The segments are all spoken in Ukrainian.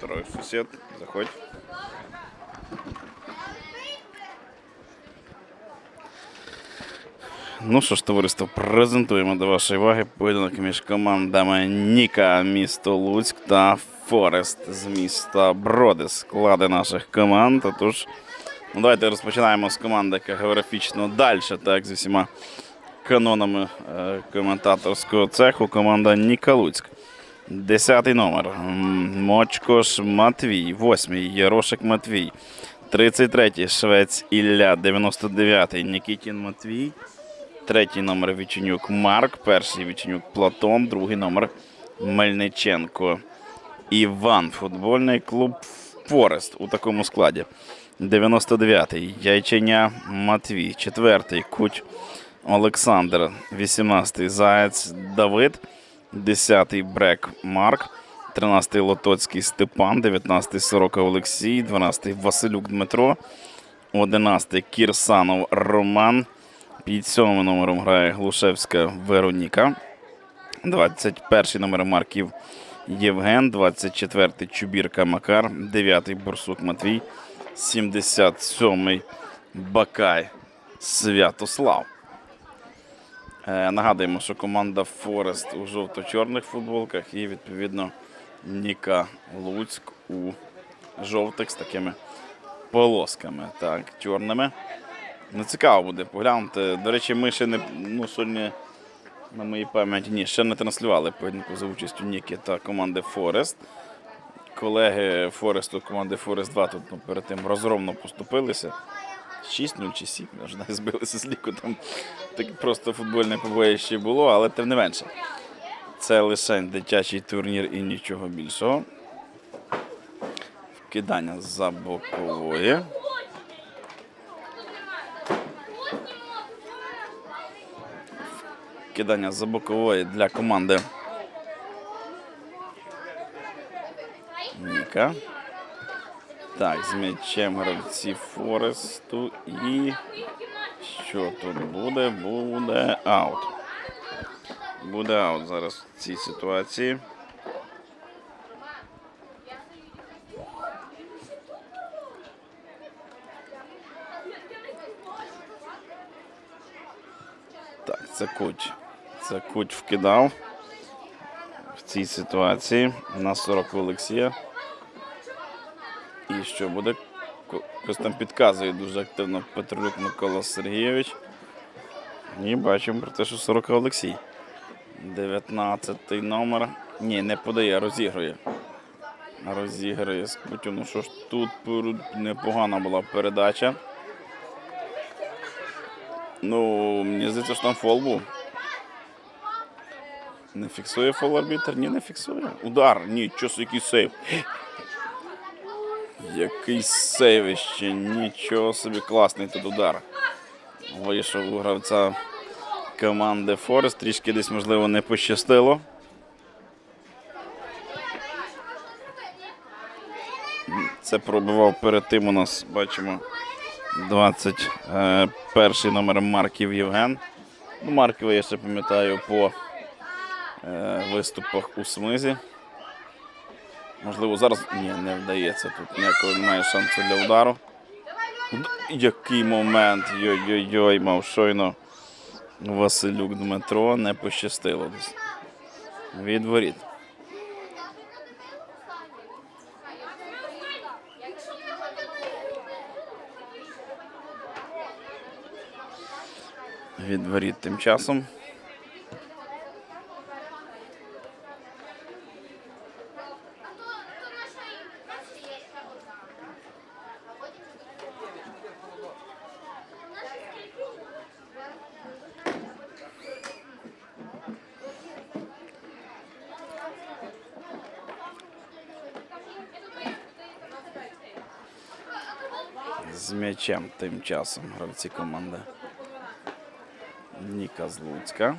Второй сусід, заходь. Ну що ж, товариство, презентуємо до вашої уваги поєдинок між командами Ніка, місто Луцьк та Форест з міста Броди. Склади наших команд. Тож, ну, давайте розпочинаємо з команди, яка географічно далі, так, з усіма канонами е, коментаторського цеху. Команда Ніка Луцьк. Десятий номер. Мочкош Матвій. Восьмий. Ярошик Матвій. 33-й Швець Ілля. 99-й Нікітін Матвій. Третій номер Віченюк Марк. Перший Віченюк Платон. Другий номер Мельниченко. Іван. Футбольний клуб Форест у такому складі. 99-й Яйченя Матвій. Четвертий Куть Олександр. 18-й Заєць Давид. 10-й Брек Марк. 13-й Лотоцький Степан, 19-й Сорока Олексій, 12-й Василюк Дмитро, 11-й Кірсанов Роман, під сьомим номером грає Глушевська Вероніка, 21-й номер Марків Євген, 24-й Чубірка Макар, 9-й Борсук Матвій, 77-й Бакай Святослав. Е, Нагадуємо, що команда Форест у жовто-чорних футболках і, відповідно, Ніка Луцьк у жовтих з такими полосками, так, чорними. Ну, цікаво буде поглянути. До речі, ми ще не ну, сьогодні, на моїй пам'яті, ні, ще не транслювали поєдинку за участю Ніки та команди Форест. Колеги Форесту, команди Форест 2 тут ну, перед тим розгромно поступилися. 6-0 чи 7, я вже не збилися з ліку. Там таке просто футбольне побоїще було, але тим не менше. Це лише дитячий турнір і нічого більшого. Вкидання за бокової. Вкидання за бокової для команди. Ніка. Так, з м'ячем гравці Форесту і що тут буде? Буде аут. Буде аут зараз в цій ситуації. Так, це куть. Це куть вкидав в цій ситуації на 40 Олексія. І що буде? Хтось там підказує дуже активно Петролюк Микола Сергійович. І бачимо про те, що 40 Олексій. 19 номер. Ні, не подає, розігрує. Розігрує з. Ну що ж, тут непогана була передача. Ну, мені здається, що там фол був. Не фіксує фол арбітр? Ні, не фіксує. Удар. Ні, щось який сейв. Який сейвище, нічого собі класний тут удар. Вийшов у гравця команди Форест. Трішки десь, можливо, не пощастило. Це пробивав перед тим у нас, бачимо, 21 номер Марків Євген. Ну, я ще пам'ятаю по е, виступах у Смизі. Можливо, зараз ні, не вдається. Тут ніякого немає шансу для удару. Який момент! Йой-йой-йой, мав щойно Василюк Дмитро не пощастило десь. Від воріт. Від воріт тим часом. З м'ячем тим часом гравці команди. Ніка з Луцька.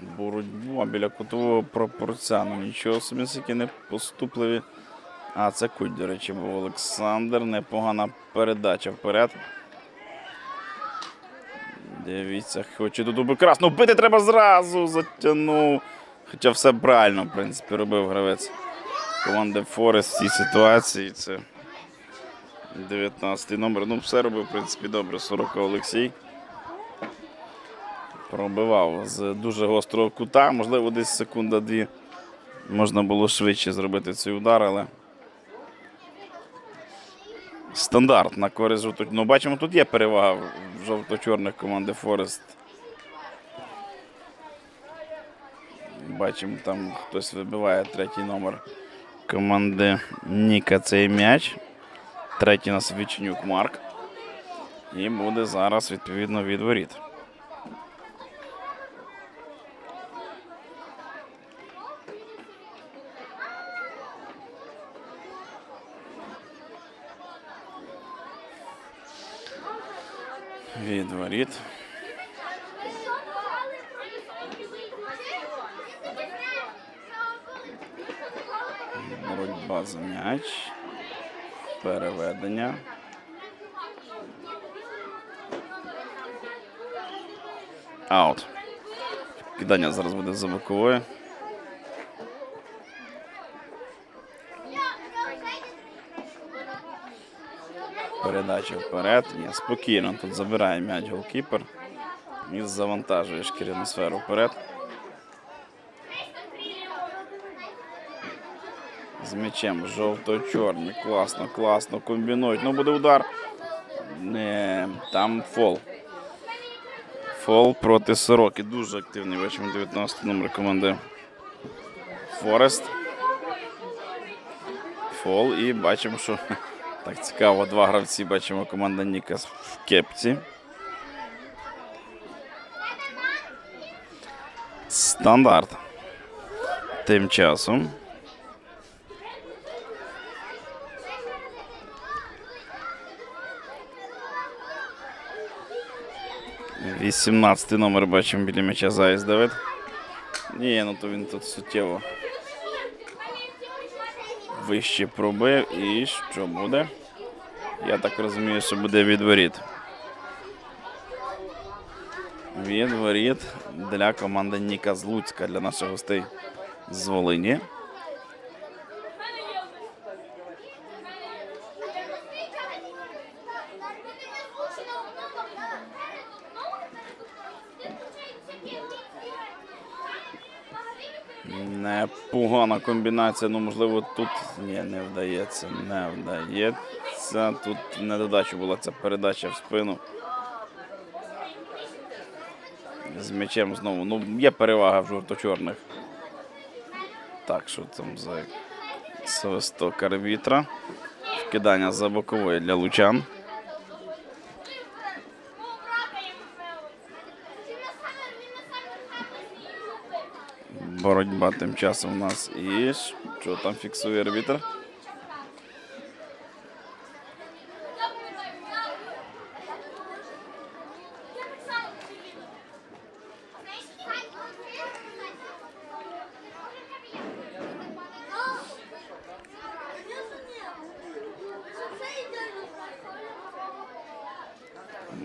Боротьба біля кутового пропорця. Ну нічого собі які не поступливі. А, це куть, до речі, був Олександр. Непогана передача вперед. Дивіться, хоче тут прекрасно бити треба зразу. Затягнув Хоча все правильно, в принципі, робив гравець команди Форест в цій ситуації. Це 19 номер. Ну, все робив, в принципі, добре. 40 Олексій. Пробивав з дуже гострого кута. Можливо, десь секунда-дві можна було швидше зробити цей удар, але. Стандарт на користь жовто. Ну, бачимо, тут є перевага в жовто-чорних команди Форест. Бачимо, там хтось вибиває третій номер команди Ніка цей м'яч. Третій нас Вічнюк Марк. І буде зараз відповідно. Від воріт. Боротьба за м'яч. Переведення. Аут. Кидання зараз буде за боковою. Передача вперед. Ні, спокійно. Тут забирає м'яч голкіпер. І завантажує шкіряну сферу вперед. З жовто-чорний. Класно, класно. Комбінують. Ну буде удар. Не, там фол. Фол проти Сороки. Дуже активний бачимо 19 номер команди Форест. Фол. І бачимо, що так цікаво. Два гравці бачимо команда Ніка в кепці. Стандарт. Тим часом. Вісімнадцятий номер бачимо біля м'яча Заєць Давид. Ні, ну то він тут суттєво вище пробив. І що буде? Я так розумію, що буде відворіт. Відворіт для команди Ніка з Луцька для наших гостей з Волині. Непогана комбінація. Ну, можливо, тут ні, не вдається. Не вдається. Тут не додача була ця передача в спину. З м'ячем знову. Ну, є перевага в жовто-чорних. Так, що там за свисток арбітра. Вкидання за бокової для лучан. Боротьба тим часом у нас і що там фіксує арбітр?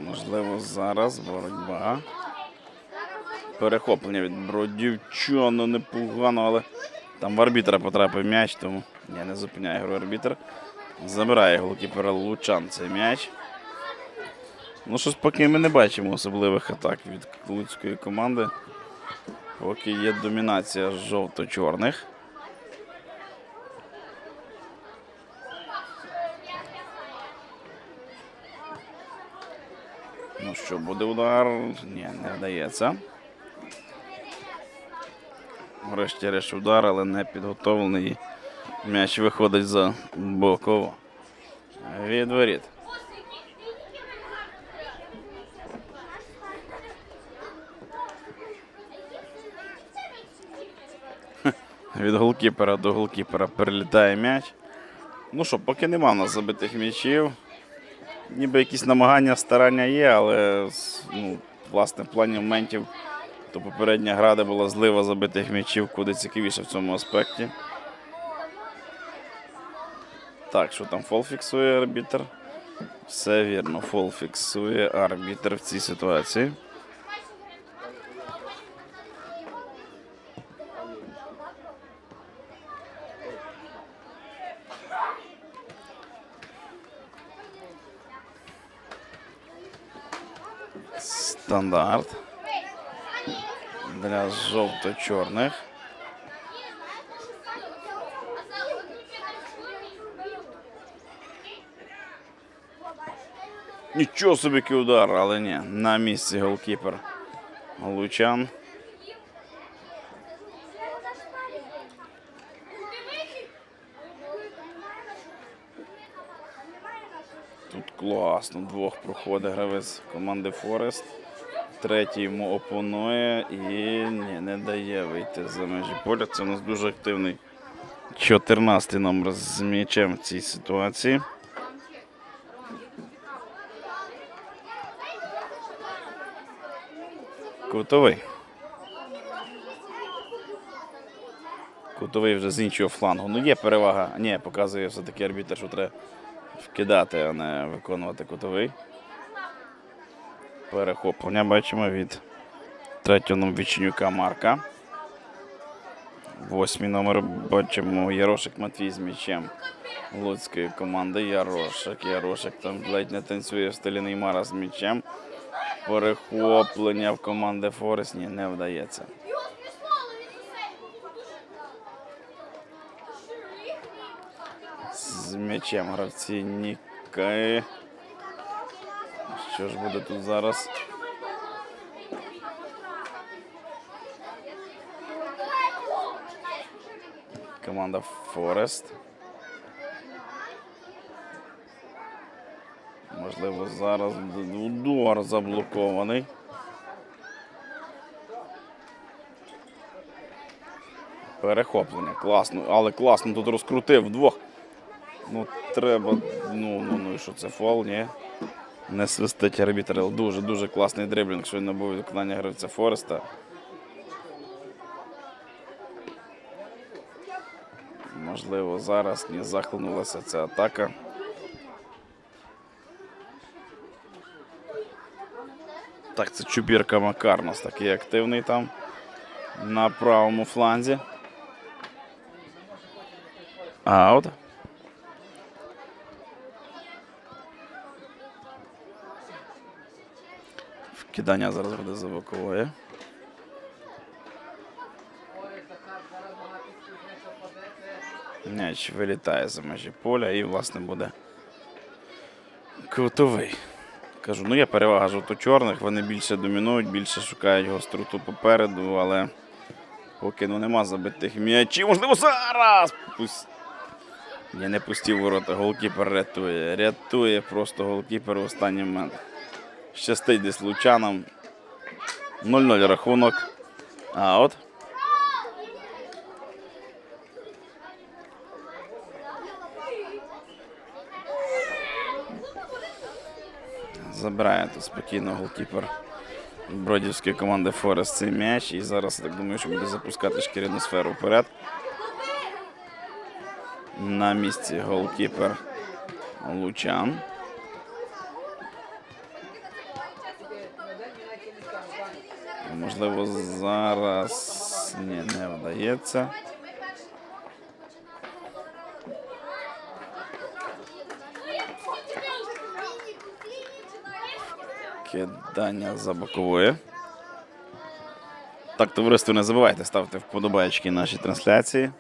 Можливо, зараз боротьба. Перехоплення від Бродівчана непогано, але там в арбітра потрапив м'яч, тому я не зупиняю гру арбітр. Забирає голкіпера Лучан цей м'яч. Ну, щось поки ми не бачимо особливих атак від луцької команди. Поки є домінація жовто-чорних. Ну що, буде удар? Ні, не вдається. Врешті-решт удар, але не підготовлений. М'яч виходить за боково. Від воріт. Від голкіпера до голкіпера перелітає м'яч. Ну що, поки нема в нас забитих м'ячів. Ніби якісь намагання, старання є, але ну, власне в плані моментів то попередня гра, де була злива забитих м'ячів, куди цікавіше в цьому аспекті. Так, що там фол фіксує арбітр? Все вірно, фол фіксує арбітр в цій ситуації. Стандарт. Для жовто-чорних. Нічого собі удар, але ні. На місці голкіпер Лучан. Тут класно. Двох проходить гравець команди Форест. Третій йому опонує і ні, не дає вийти за межі поля. Це у нас дуже активний 14-й номер з м'ячем в цій ситуації. Кутовий. Кутовий вже з іншого флангу. Ну є перевага. Ні, показує все-таки арбітр, що треба вкидати, а не виконувати кутовий. Перехоплення бачимо від третього номер Віченюка Марка. Восьмий номер бачимо Ярошик Матвій з м'ячем Луцької команди. Ярошик. Ярошик там ледь не танцює в стилі Неймара з м'ячем. Перехоплення в команди Форест ні, не вдається. З м'ячем гравці Ніки. Що ж буде тут зараз? Команда Форест. Можливо, зараз удар заблокований. Перехоплення. Класно, але класно тут розкрутив вдвох. Ну, треба. Ну, ну, ну і що це фол, ні. Не свистить арбітр. Дуже, дуже класний дриблінг, що набув від виконання гравця Фореста. Можливо, зараз не захлинулася ця атака. Так, це Чубірка Макарнос, такий активний там на правому фланзі. Аут. Вкидання зараз буде за бокової. М'яч вилітає за межі поля і, власне, буде кутовий. Кажу, ну є перевага жовто-чорних, вони більше домінують, більше шукають гостроту попереду, але поки ну, нема забитих м'ячів. Можливо, зараз! Пусть... Ні, не пустів ворота. Голкіпер рятує. Рятує просто голкіпер в останній момент. Щастить десь лучанам. 0-0 рахунок. А от. Забирає тут спокійно голкіпер бродівської команди Форест цей м'яч. І зараз так думаю, що буде запускати шкіряну сферу вперед. На місці голкіпер Лучан. Можливо, зараз ні, не вдається. Кидання за бокової. Так, товариство, не забувайте ставити вподобайки нашій трансляції.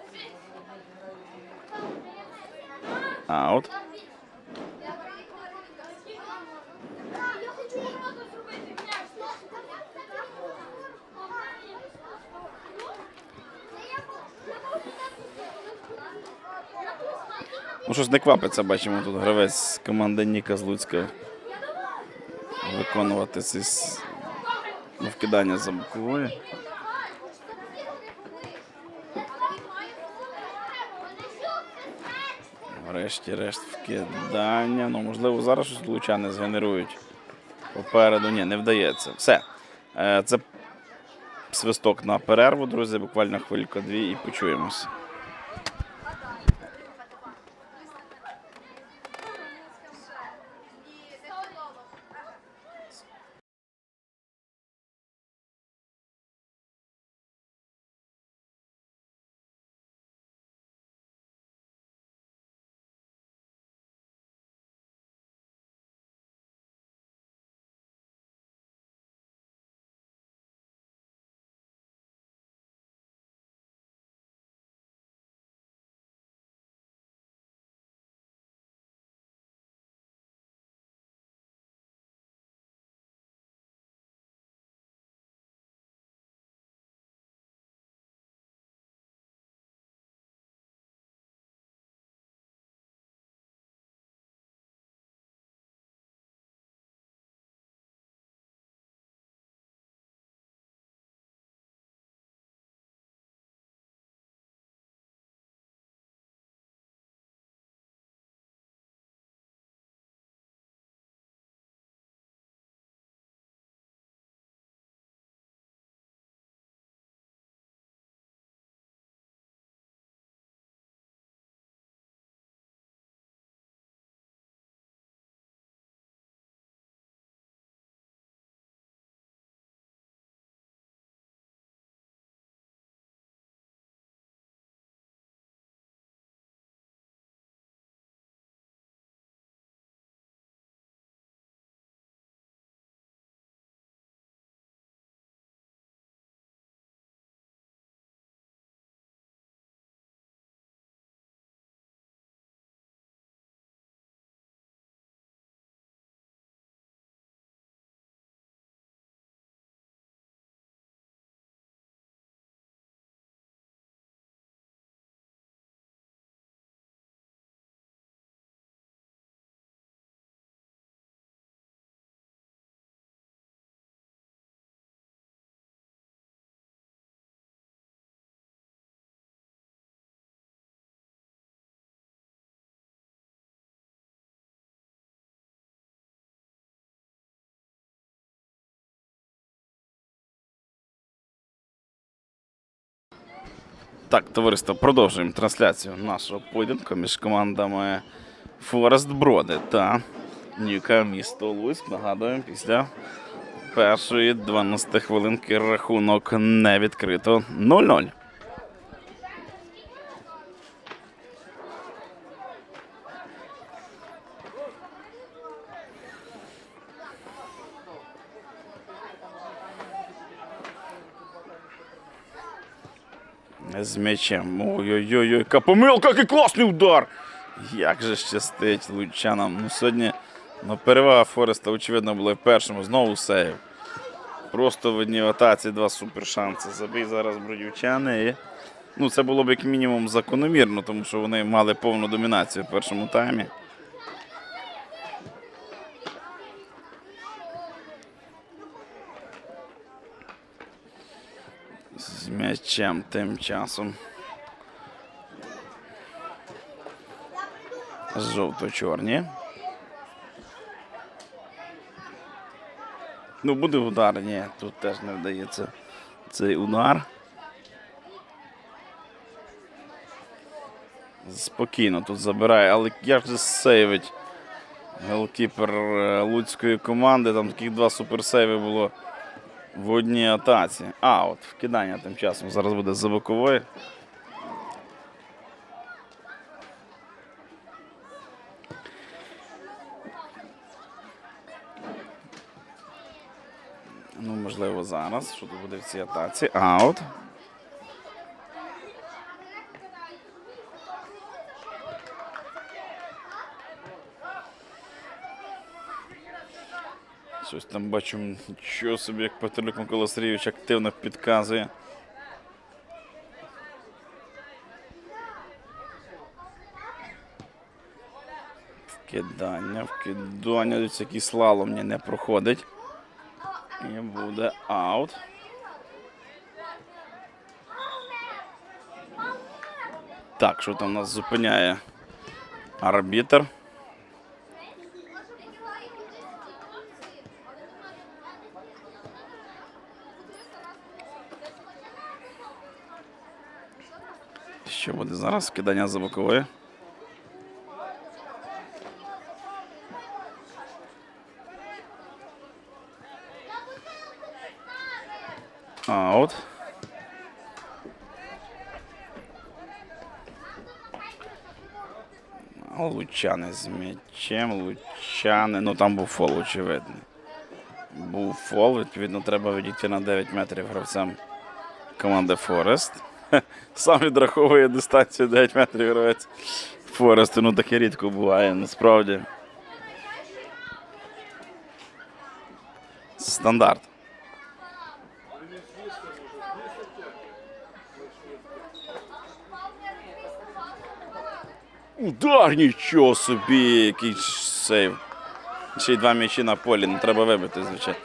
Аут. Щось не квапиться, бачимо тут гравець з команди Ніка з Луцька виконувати ці вкидання за. Врешті-решт вкидання. Ну, можливо, зараз щось лучани згенерують. Попереду ні, не вдається. Все. Е, Це свисток на перерву, друзі. Буквально хвилька-дві і почуємося. Так, товариство, продовжуємо трансляцію нашого поєдинку між командами Форест Броди та Нюка місто Луцьк. Нагадуємо, після першої 12 хвилинки рахунок не відкрито 0-0. З м'ячем. Ой-ой-ой, яка помилка, який класний удар! Як же щастить лучанам. Ну, сьогодні ну, перевага Фореста, очевидно, була в першому. Знову сейв. Просто в одній атаці два супершанси. Забий зараз бродівчани. І... Ну, це було б як мінімум закономірно, тому що вони мали повну домінацію в першому таймі. М'ячем тим часом. Жовто-чорні. Ну, буде удар, ні, тут теж не вдається цей удар. Спокійно тут забирає, але як же сейвить голкіпер е, луцької команди. Там таких два суперсейви було в одній атаці. А, от вкидання тим часом зараз буде за бокової. Ну, можливо, зараз. Що тут буде в цій атаці? Аут. Щось там бачу, нічого собі, як Петролюк Микола Сергійович активно підказує. Вкидання, вкидання, дивіться, який слалом мені не проходить. І буде аут. Так, що там нас зупиняє арбітр? Що буде зараз? Кидання за бокової. Аут. Лучани з м'ячем, Лучани. Ну там був фол, очевидний. Був фол, відповідно, треба відійти на 9 метрів гравцям команди Форест. Сам відраховує дистанцію 9 метрів гравець Форесту. Ну таке рідко буває, насправді. Стандарт. Удар, нічого собі, який сейв. Ще й два м'ячі на полі, не треба вибити, звичайно.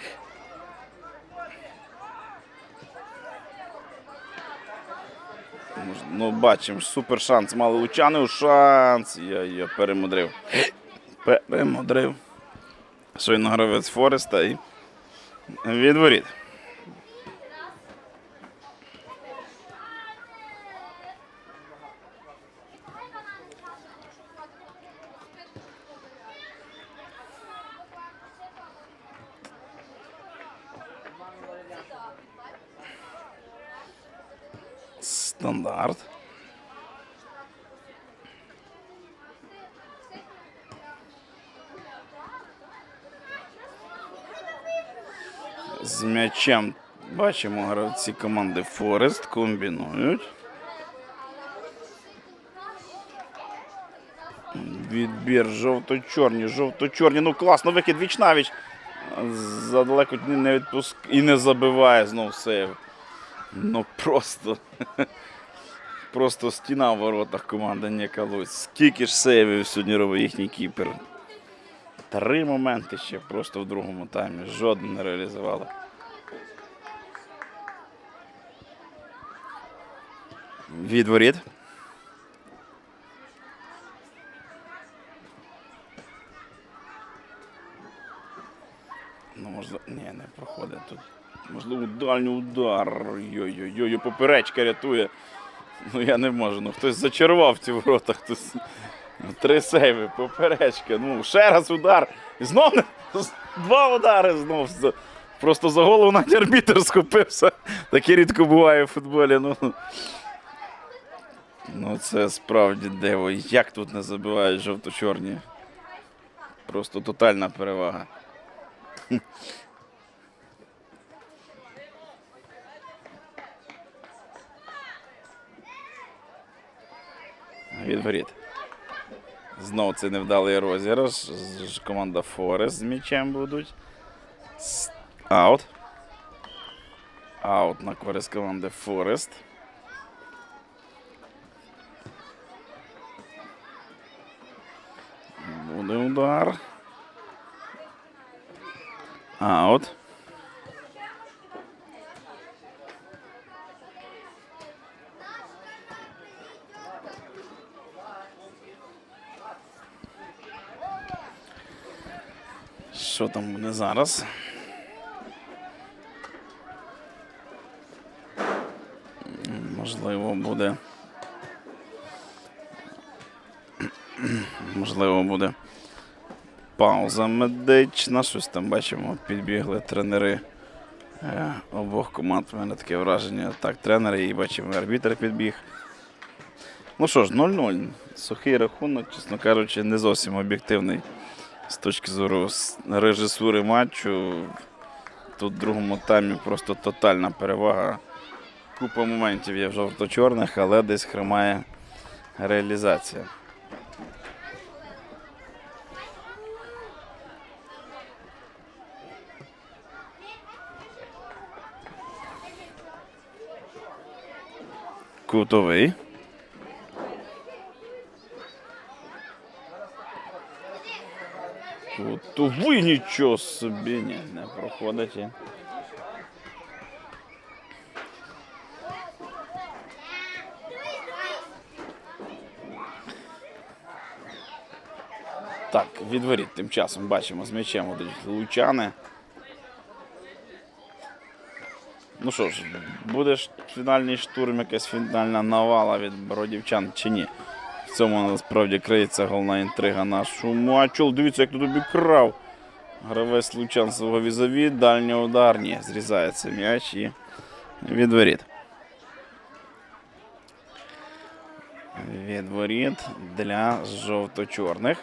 Ну, бачимо, супер шанс. Мали лучани шанс. Я, я перемудрив. Перемудрив. Шойно гравець Фореста і відворіт. Стандарт. З м'ячем бачимо гравці команди Форест комбінують. Відбір жовто-чорні, жовто-чорні. Ну класно, вихід віч навіч. Задалеко не відпуск і не забиває знов сейв. Ну просто. Просто стіна в воротах команди Нікалуць. Скільки ж сейвів сьогодні робить їхній кіпер. Три моменти ще просто в другому таймі. Жоден не реалізували. Відворіт. Ну, можливо, ні, не проходить тут. Можливо, дальній удар. Йой-йой-йой, поперечка рятує Ну я не можу. Ну хтось зачарував ці ворота, хтось. Ну, Три сейви, поперечка. Ну, ще раз удар. І знов два удари знов. Просто за голову навіть арбітр схопився. Таке рідко буває в футболі. Ну, ну це справді диво. Як тут не забивають жовто-чорні. Просто тотальна перевага. Відворіт. Знову це невдалий розіграш. Команда Форест з м'ячем будуть. Аут. Аут на користь команди Форест. Буде удар. Аут. Що там буде зараз? Можливо, буде. Можливо, буде пауза медична. Щось там бачимо, підбігли тренери е, обох команд. У мене таке враження. Так, тренери і бачимо, арбітр підбіг. Ну що ж, 0-0. Сухий рахунок, чесно кажучи, не зовсім об'єктивний з точки зору режисури матчу. Тут в другому таймі просто тотальна перевага. Купа моментів є в жовто-чорних, але десь хромає реалізація. Кутовий. Кутовий нічого собі ні, не проходить. Так, відворіт тим часом бачимо, з м'ячем лучани. Ну що ж, буде фінальний штурм, якась фінальна навала від бородівчан чи ні? В цьому насправді криється головна інтрига нашого матчу. Дивіться, як тут обікрав. Гравець Лучан свого візові, дальній удар. Ні, зрізається м'яч і відворіт. Відворіт для жовто-чорних.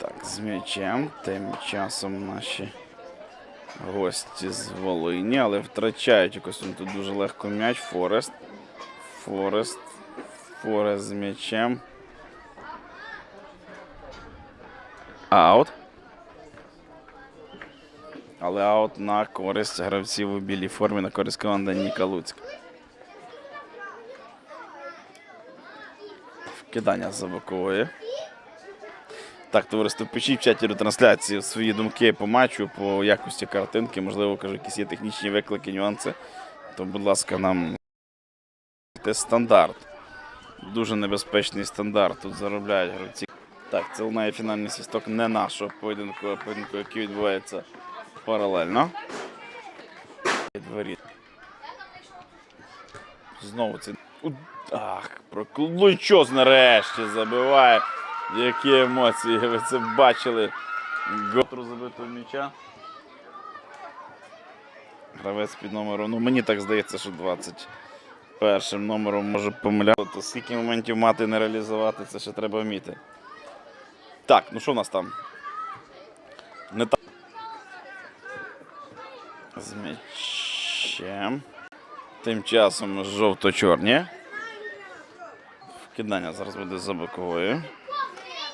Так, з м'ячем. Тим часом наші гості з Волині, але втрачають якось він тут дуже легко м'яч. Форест. Форест. Форест з м'ячем. Аут. Але аут на користь гравців у білій формі, на користь команди Ніка Луцька. Вкидання за бокової. Так, товариство, пишіть в чаті ретрансляції свої думки по матчу, по якості картинки. Можливо, кажу, якісь є технічні виклики, нюанси. То, будь ласка, нам це стандарт. Дуже небезпечний стандарт. Тут заробляють гравці. Так, це лунає фінальний свісток не нашого поєдинку, а поєдинку, який відбувається паралельно. Відворіт. Знову це. Ах, проклучос нарешті забиває. Які емоції, ви це бачили. Готру забитого м'яча. Гравець під номером. Ну мені так здається, що 21 номером може помиляти. Скільки моментів мати не реалізувати, це ще треба вміти. Так, ну що в нас там? Не так. З м'ячем. Тим часом жовто-чорні. Вкидання зараз буде за боковою.